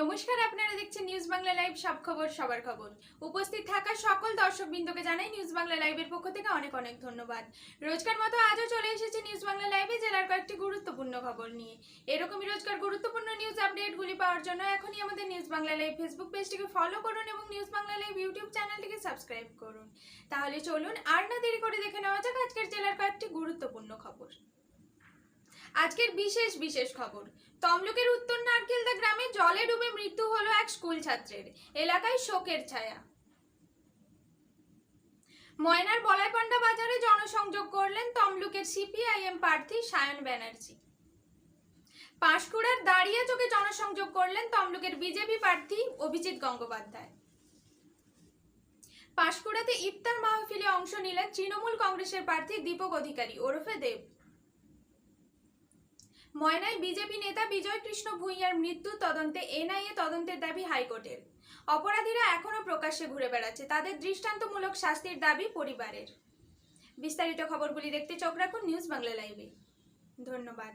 নমস্কার, আপনারা দেখছেন নিউজ বাংলা লাইভ সব খবর সবার খবর। উপস্থিত থাকা সকল দর্শকবৃন্দকে জানাই নিউজ বাংলা লাইভের পক্ষ থেকে অনেক অনেক ধন্যবাদ। রোজকার মতো আজও চলে এসেছে নিউজ বাংলা লাইভে জেলার কয়েকটি গুরুত্বপূর্ণ খবর নিয়ে। এরকমই রোজকার গুরুত্বপূর্ণ নিউজ আপডেটগুলি পাওয়ার জন্য এখনই আমাদের নিউজ বাংলা লাইভ ফেসবুক পেজটিকে ফলো করুন এবং নিউজ বাংলা লাইভ ইউটিউব চ্যানেলটিকে সাবস্ক্রাইব করুন। তাহলে চলুন আর না দেরি করে দেখে নেওয়া যাক আজকের জেলার কয়েকটি গুরুত্বপূর্ণ খবর। আজকের বিশেষ বিশেষ খবর, তমলুকের উত্তর গ্রামে জলে ডুবে মৃত্যু হলো এক স্কুল ছাত্রের। এলাকায় শোকের ছায়া। ময়নার বলাইপান্ডা বাজারে জনসংযোগ করলেন তমলুকের সিপিআইএম প্রার্থী সায়ন ব্যানার্জি। পাঁশকুড়ার দাঁড়িয়ে চোখে জনসংযোগ করলেন তমলুকের বিজেপি প্রার্থী অভিজিৎ গঙ্গোপাধ্যায়। পাঁশকুড়াতে ইফতার মাহফিলে অংশ নিলেন তৃণমূল কংগ্রেসের প্রার্থী দীপক অধিকারী ওরফে দেব। ময়নায় বিজেপি নেতা বিজয় কৃষ্ণ ভূঁইয়ার মৃত্যু তদন্তে এনআইএ তদন্তের দাবি হাইকোর্টের। অপরাধীরা এখনও প্রকাশ্যে ঘুরে বেড়াচ্ছে। তাদের দৃষ্টান্তমূলক শাস্তির দাবি পরিবারের। বিস্তারিত খবরগুলি দেখতে চোখ রাখুন নিউজ বাংলা লাইভে। ধন্যবাদ।